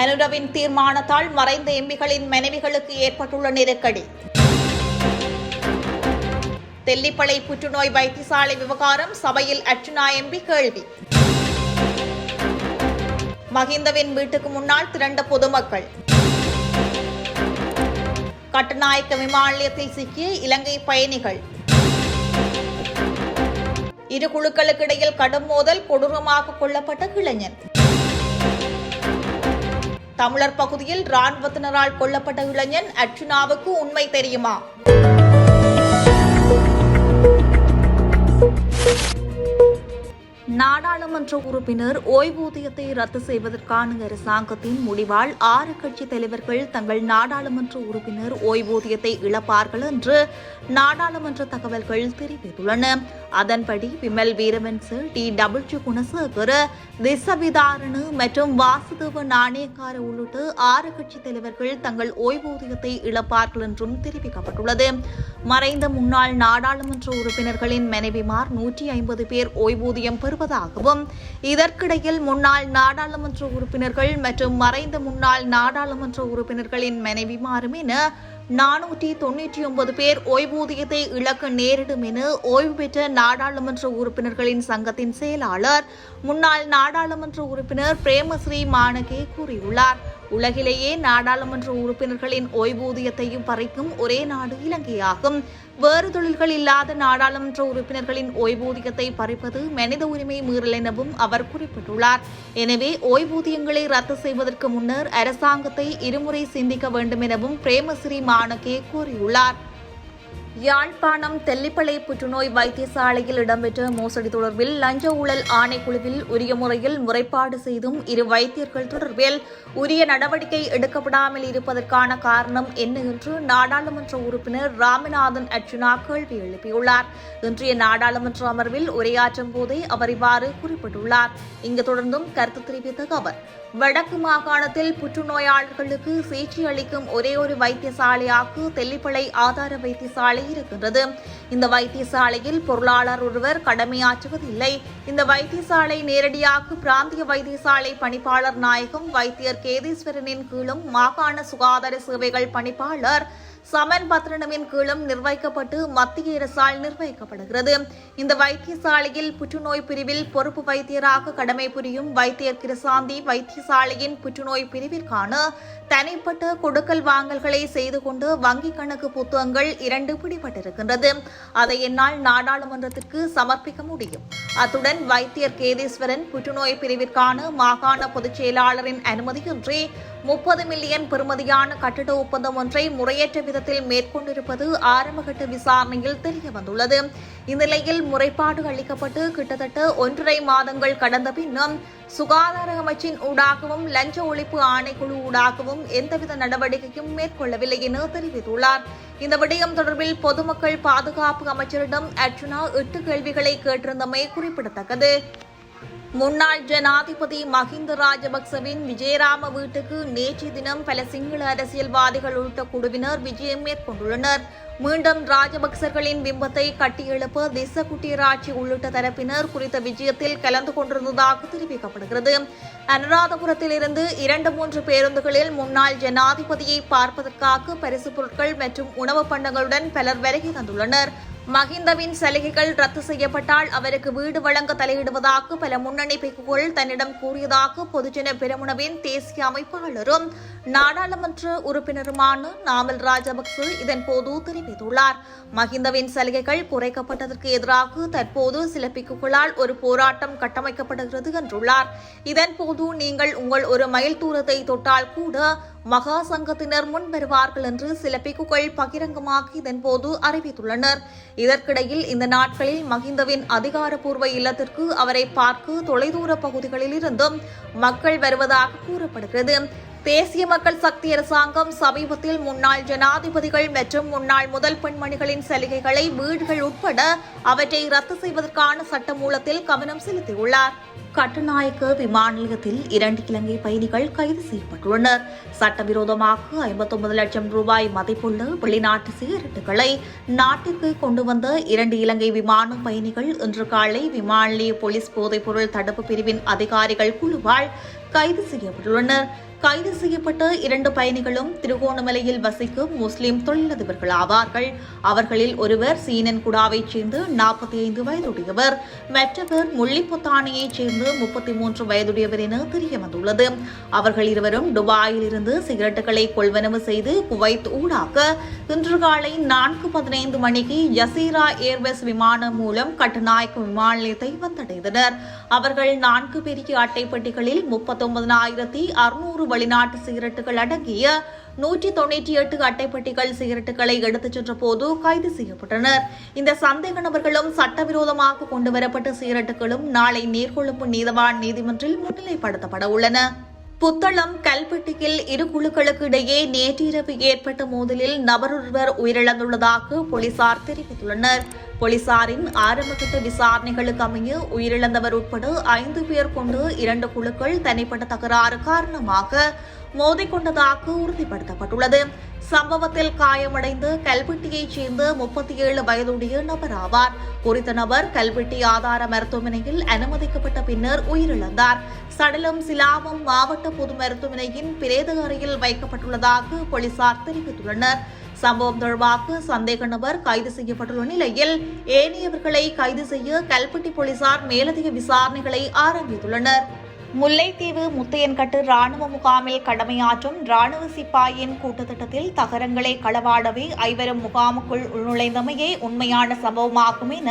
அனுரவின் தீர்மானத்தால் மறைந்த எம்பிகளின் மனைவிகளுக்கு ஏற்பட்டுள்ள நெருக்கடி. தெல்லிப்பளை புற்றுநோய் வைத்தியசாலை விவகாரம் சபையில் அர்ச்சுனா எம்பி கேள்வி. மகிந்தவின் வீட்டுக்கு முன்னால் திரண்ட பொதுமக்கள். கட்டுநாயக்க விமான நிலையத்தில் சிக்கிய இலங்கை பயணிகள். இரு குழுக்களுக்கு இடையில் கடும் மோதல் கொடூரமாக கொல்லப்பட்ட இளைஞன். தமிழர் பகுதியில் ராணுவத்தினரால் கொல்லப்பட்ட இளைஞன் அர்ச்சுனாவுக்கு உண்மை தெரியுமா? நாடாளுமன்ற உறுப்பினர் ஓய்வூதியத்தை ரத்து செய்வதற்கான அரசாங்கத்தின் முடிவால் ஆறு கட்சி தலைவர்கள் தங்கள் நாடாளுமன்ற உறுப்பினர் ஓய்வூதியத்தை இழப்பார்கள் என்று நாடாளுமன்ற தகவல்கள் தெரிவித்துள்ளன. அதன்படி விமல் வீரவன்சு டி டபிள்யூ குணசேகர் திசவிதாரணு மற்றும் வாசுதேவ நாணயக்கார உள்ளிட்ட ஆறு கட்சி தலைவர்கள் தங்கள் ஓய்வூதியத்தை இழப்பார்கள் என்றும் தெரிவிக்கப்பட்டுள்ளது. மறைந்த முன்னாள் நாடாளுமன்ற உறுப்பினர்களின் மனைவிமார் நூற்றி ஐம்பது பேர் ஓய்வூதியம் பெறுவதாகவும் இதற்கிடையில் முன்னாள் நாடாளுமன்ற உறுப்பினர்கள் மற்றும் மறைந்த முன்னாள் நாடாளுமன்ற உறுப்பினர்களின் மனைவிமாரும் என நானூற்றி தொன்னூற்றி ஒன்பது பேர் ஓய்வூதியத்தை இழக்க நேரிடும் என ஓய்வு பெற்ற நாடாளுமன்ற உறுப்பினர்களின் சங்கத்தின் செயலாளர் முன்னாள் நாடாளுமன்ற உறுப்பினர் பிரேமஸ்ரீ மாணகே கூறியுள்ளார். உலகிலேயே நாடாளுமன்ற உறுப்பினர்களின் ஓய்வூதியத்தையும் பறிக்கும் ஒரே நாடு இலங்கையாகும். வேறு தொழில்கள் இல்லாத நாடாளுமன்ற உறுப்பினர்களின் ஓய்வூதியத்தை பறிப்பது மனித உரிமை மீறல் எனவும் அவர் குறிப்பிட்டுள்ளார். எனவே ஓய்வூதியங்களை ரத்து செய்வதற்கு முன்னர் அரசாங்கத்தை இருமுறை சிந்திக்க வேண்டும் எனவும் பிரேமஸ்ரீ மாணகே கூறியுள்ளார் யாழ்ப்பாணம் தெல்லிப்பளை புற்றுநோய் வைத்தியசாலையில் இடம்பெற்ற மோசடி தொடர்பில் லஞ்ச ஊழல் ஆணைக்குழுவில் உரிய முறையில் முறைப்பாடு செய்தும் இரு வைத்தியர்கள் தொடர்பில் உரிய நடவடிக்கை எடுக்கப்படாமல் இருப்பதற்கான காரணம் என்ன என்று நாடாளுமன்ற உறுப்பினர் ராமநாதன் அர்ஜுனா கேள்வி எழுப்பியுள்ளார். இன்றைய நாடாளுமன்ற அமர்வில் உரையாற்றும் போதே அவர் இவ்வாறு குறிப்பிட்டுள்ளார். இங்கு தொடர்ந்தும் கருத்து தெரிவித்த அவர் வடக்கு மாகாணத்தில் புற்றுநோயாளர்களுக்கு சிகிச்சை அளிக்கும் ஒரே ஒரு வைத்தியசாலையாக தெல்லிப்பளை ஆதார வைத்தியசாலை இருக்கின்றது. இந்த வைத்தியசாலையில் பொருளாளர் ஒருவர் கடமையாற்றுவதில்லை இந்த வைத்தியசாலை நேரடியாக பிராந்திய வைத்தியசாலை பணிப்பாளர் நாயகம் வைத்தியர் கேதீஸ்வரனின் கீழும் மாகாண சுகாதார சேவைகள் பணிப்பாளர் சமன் பத்ரனவின் கீழும் நிர்வகிக்கப்பட்டு மத்திய அரசால் நிர்வகிக்கப்படுகிறது. இந்த வைத்தியசாலையில் புற்றுநோய் பிரிவில் பொறுப்பு வைத்தியராக கடமை புரியும் வைத்தியர் கிருசாந்தி வைத்தியசாலையின் புற்றுநோய் பிரிவிற்கான தனிப்பட்ட கொடுக்கல் வாங்கல்களை செய்து கொண்டு வங்கிக் கணக்கு புத்தகங்கள் இரண்டு பிடிபட்டிருக்கின்றது. அதை என்னால் நாடாளுமன்றத்திற்கு சமர்ப்பிக்க முடியும். அத்துடன் வைத்தியர் கேதீஸ்வரன் புற்றுநோய் பிரிவிற்கான மாகாண பொதுச் செயலாளரின் அனுமதியின்றி முப்பது மில்லியன் பெறுமதியான கட்டிட ஒப்பந்தம் ஒன்றை முறையற்ற விதத்தில் மேற்கொண்டிருப்பது ஆரம்பகட்ட விசாரணையில் தெரிய வந்துள்ளது இந்நிலையில் முறைப்பாடு அளிக்கப்பட்டு கிட்டத்தட்ட ஒன்றரை மாதங்கள் கடந்த பின்னும் சுகாதார அமைச்சின் ஊடாகவும் லஞ்ச ஒழிப்பு ஆணைக்குழு ஊடாகவும் எந்தவித நடவடிக்கையும் மேற்கொள்ளவில்லை என தெரிவித்துள்ளார். இந்த விடயம் தொடர்பில் பொதுமக்கள் பாதுகாப்பு அமைச்சரிடம் அர்ச்சுனா எட்டு கேள்விகளை கேட்டிருந்தமை குறிப்பிடத்தக்கது. முன்னாள் ஜனாதிபதி மஹிந்த ராஜபக்சவின் விஜயராம வீட்டுக்கு நேற்று தினம் பல சிங்கள அரசியல்வாதிகள் உள்ளிட்ட குழுவினர் விஜயம் மேற்கொண்டுள்ளனர். மீண்டும் ராஜபக்சர்களின் பிம்பத்தை கட்டியெழுப்ப திச குட்டியராட்சி உள்ளிட்ட தரப்பினர் குறித்த விஜயத்தில் கலந்து கொண்டிருந்ததாக தெரிவிக்கப்படுகிறது. அனுராதபுரத்திலிருந்து இரண்டு மூன்று பேருந்துகளில் முன்னாள் ஜனாதிபதியை பார்ப்பதற்காக பரிசு பொருட்கள் மற்றும் உணவுப் பண்டங்களுடன் பலர் வருகை தந்துள்ளனர். மஹிந்தவின் சலுகைகள் ரத்து செய்யப்பட்டால் அவருக்கு வீடு வழங்க தலையிடுவதாக பல முன்னணி பிக்குகள் தன்னிடம் கூறியதாக பொதுஜன பெருமுனவின் தேசிய அமைப்பாளரும் நாடாளுமன்ற உறுப்பினருமான நாமல் ராஜபக்ச இதன்போது தெரிவித்துள்ளார். மஹிந்தவின் சலுகைகள் குறைக்கப்பட்டதற்கு எதிராக தற்போது சில பிக்குகளால் ஒரு போராட்டம் கட்டமைக்கப்படுகிறது என்றுள்ளார். இதன்போது நீங்கள் உங்கள் ஒரு மைல் தூரத்தை தொட்டால் கூட மகா சங்கத்தினர் முன் வருவார்கள் என்று சில பிக்குகள் பகிரங்கமாக இதன்போது அறிவித்துள்ளனர். இதற்கிடையில் இந்த நாட்களில் மகிந்தவின் அதிகாரப்பூர்வ இல்லத்திற்கு அவரை பார்க்க தொலைதூர பகுதிகளில் இருந்தும் மக்கள் வருவதாக கூறப்படுகிறது. தேசிய மக்கள் சக்தி அரசாங்கம் சமீபத்தில் முன்னாள் ஜனாதிபதிகள் மற்றும் முன்னாள் முதல் பெண்மணிகளின் சலுகைகளை வீடுகள் உட்பட அவற்றை ரத்து செய்வதற்கான சட்டமூலத்தில் கவனம் செலுத்தியுள்ளார். கட்டுநாயக்க விமான நிலையத்தில் இரண்டு இலங்கை பயணிகள் கைது செய்யப்பட்டுள்ளனர். சட்டவிரோதமாக ஐம்பத்தொன்பது லட்சம் ரூபாய் மதிப்புள்ள வெளிநாட்டு சிகரெட்டுகளை நாட்டிற்கு கொண்டு வந்த இரண்டு இலங்கை விமான பயணிகள் இன்று காலை விமான நிலைய போலீஸ் போதைப்பொருள் தடுப்பு பிரிவின் அதிகாரிகள் குழுவால் கைது செய்யப்பட்டுள்ளனர். கைது செய்யப்பட்ட இரண்டு பயணிகளும் திருகோணமலையில் வசிக்கும் முஸ்லிம் தொழிலதிபர்கள் ஆவார்கள் அவர்களில் ஒருவர் சீனன் குடாவைச் சேர்ந்து நாற்பத்தி ஐந்து வயதுடையவர் மற்றவர் முள்ளிப்புத்தானியைச் சேர்ந்து முப்பத்தி மூன்று வயதுடையவர் என தெரிய வந்துள்ளது அவர்கள் இருவரும் துபாயில் இருந்து சிகரெட்டுகளை கொள்வனவு செய்து குவைத் ஊடாக இன்று காலை நான்கு பதினைந்து மணிக்கு ஜசீரா ஏர்வேஸ் விமானம் மூலம் கட்டுநாயக்க விமான நிலையத்தை வந்தடைந்தனர். அவர்கள் நான்கு பெரிய அட்டைப்பட்டிகளில் முப்பத்தொன்பதனாயிரத்தி அறுநூறு வெளிநாட்டு சிகரெட்டுகள் அடங்கிய நூற்றி தொண்ணூற்றி எட்டு அட்டைப்பட்டிகள் சிகரெட்டுகளை எடுத்துச் சென்ற போது கைது செய்யப்பட்டனர். இந்த சந்தேக நபர்களும் சட்டவிரோதமாக கொண்டுவரப்பட்ட சிகரெட்டுகளும் நாளை நீர்கொழும்பு நீதவான் நீதிமன்றில் முன்னிலைப்படுத்தப்பட உள்ளன. புத்தளம் கல்பெட்டியில் இரு குழுக்களுக்கு இடையே நேற்றிரவு ஏற்பட்ட மோதலில் நபரொருவர் உயிரிழந்துள்ளதாக போலீசார் தெரிவித்துள்ளனர். போலீசாரின் ஆரம்பகட்ட விசாரணைகளுக்கு அமைய உயிரிழந்தவர் உட்பட ஐந்து பேர் கொண்டு இரண்டு குழுக்கள் தனிப்பட்ட தகராறு காரணமாக மோதிக்கொண்டதாக உறுதிப்படுத்தப்பட்டுள்ளது. சம்பவத்தில் காயமடைந்து கல்வெட்டியைச் சேர்ந்த முப்பத்தி ஏழு வயதுடைய நபர் ஆவார் குறித்த நபர் கல்வெட்டி ஆதார மருத்துவமனையில் அனுமதிக்கப்பட்ட பின்னர் உயிரிழந்தார். சடலம் சிலாமம் மாவட்ட பொது மருத்துவமனையின் பிரேத அறையில் வைக்கப்பட்டுள்ளதாக போலீசார் தெரிவித்துள்ளனர். சம்பவம் தொடர்பாக சந்தேக நபர் கைது செய்யப்பட்டுள்ள நிலையில் ஏனையவர்களை கைது செய்ய கல்பட்டி போலீசார் மேலதிக விசாரணைகளை ஆரம்பித்துள்ளனர். முல்லைத்தீவு முத்தையன்கட்டு ராணுவ முகாமில் கடமையாற்றும் ராணுவ சிப்பாயின் கூட்டத்திட்டத்தில் தகரங்களை களவாடவே ஐவரும் முகாமுக்குள் உள்நுழைந்தமையே உண்மையான சம்பவமாகும் என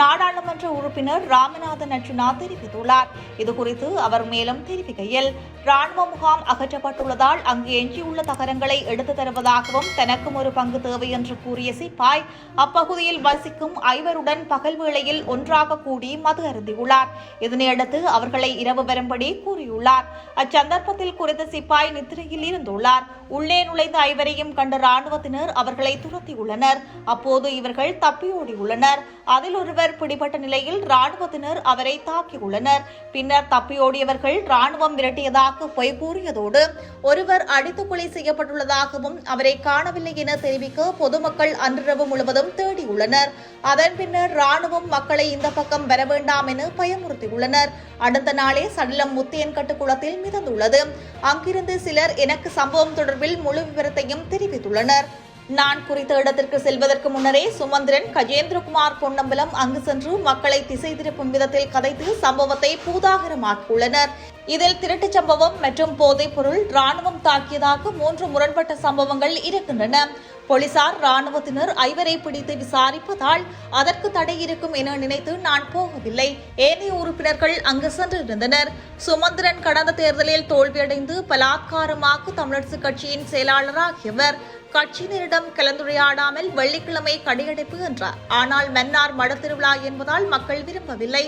நாடாளுமன்ற உறுப்பினர் ராமநாதன் அர்ஜுனா தெரிவித்துள்ளார். இதுகுறித்து அவர் மேலும் தெரிவிக்கையில் ராணுவ முகாம் அகற்றப்பட்டுள்ளதால் அங்கு எஞ்சியுள்ள தகரங்களை எடுத்து தருவதாகவும் தனக்கும் ஒரு பங்கு தேவை என்று கூறிய சிப்பாய் அப்பகுதியில் வசிக்கும் ஐவருடன் பகல் வேளையில் ஒன்றாக கூடி மது அருந்தியுள்ளார். இதனையடுத்து அவர்களை இரவு வரும்படி கூறியுள்ளார். அச்சந்தர்ப்பத்தில் குறித்த சிப்பாய் நித்திரையில் இருந்துள்ளார். உள்ளே நுழைந்த ஐவரையும் கண்ட ராணுவத்தினர் அவர்களை துரத்தியுள்ளனர். அப்போது இவர்கள் தப்பியோடியுள்ளனர். அதில் ஒருவர் பிடிபட்ட நிலையில் ராணுவத்தினர் அவரை தாக்கியுள்ளனர். பின்னர் தப்பியோடியவர்கள் ராணுவம் விரட்டியதாக பொய் கூறியதோடு ஒருவர் அடித்து கொலை செய்யப்பட்டுள்ளதாகவும் அவரை காணவில்லை என தெரிவிக்க பொதுமக்கள் அன்றிரவு முழுவதும் தேடியுள்ளனர். அதன் பின்னர் ராணுவம் மக்களை இந்த பக்கம் வர வேண்டாம் என பயமுறுத்தியுள்ளனர். அடுத்த நாளே சடலம் முத்தியன்கட்டு குளத்தில் மிதந்துள்ளது. அங்கிருந்து சிலர் எனக்கு சம்பவம் தொடர்பில் முழு விவரத்தையும் தெரிவித்துள்ளனர். நான் குறித்த இடத்திற்கு செல்வதற்கு முன்னரே சுமந்திரன் கஜேந்திரகுமார் பொன்னம்பலம் அங்கு சென்று மக்களை திசை திருப்பும் விதத்தில் கதைத்து சம்பவத்தை பூதாகரமாக்கியுள்ளனர். இதில் திருட்டுச் சம்பவம் மற்றும் போதைப் பொருள் ராணுவம் தாக்கியதாக மூன்று முரண்பட்ட சம்பவங்கள் இருக்கின்றன. போலீசார் ராணுவத்தினர் ஐவரை பிடித்து விசாரிப்பதால் அதற்கு தடை இருக்கும் என நினைத்து நான் போகவில்லை. ஏனைய உறுப்பினர்கள் அங்கு சென்றிருந்தனர். சுமந்திரன் கடந்த தேர்தலில் தோல்வியடைந்து பலாத்காரமாக தமிழரசுக் கட்சியின் செயலாளராகியவர். கட்சியினரிடம் கலந்துரையாடாமல் வெள்ளிக்கிழமை கடையடைப்பு என்றார். ஆனால் மன்னார் மடத்திருவிழா என்பதால் மக்கள் விரும்பவில்லை.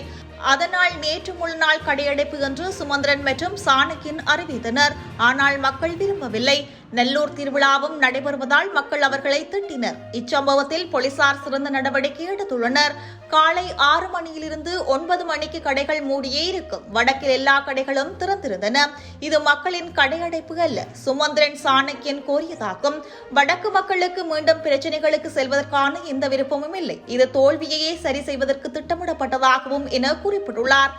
அதனால் நேற்று முழு நாள் கடையடைப்பு என்று சுமந்திரன் மற்றும் சாணக்கியன் அறிவித்தனர். ஆனால் மக்கள் விரும்பவில்லை. நெல்லூர் திருவிழாவும் நடைபெறுவதால் மக்கள் அவர்களை திட்டினர். இச்சம்பவத்தில் போலீசார் சிறந்த நடவடிக்கை எடுத்துள்ளனர். காலை ஆறு மணியிலிருந்து ஒன்பது மணிக்கு கடைகள் மூடியே இருக்கும். வடக்கில் எல்லா கடைகளும் திறந்திருந்தன. இது மக்களின் கடையடைப்பு அல்ல. சுமந்திரன் சாணக்கியன் கோரியதாகும். வடக்கு மக்களுக்கு மீண்டும் பிரச்சனைகளுக்கு செல்வதற்கான எந்த விருப்பமும் இல்லை. இது தோல்வியையே சரி செய்வதற்கு திட்டமிடப்பட்டதாகவும் என குறிப்பிட்டுள்ளார்.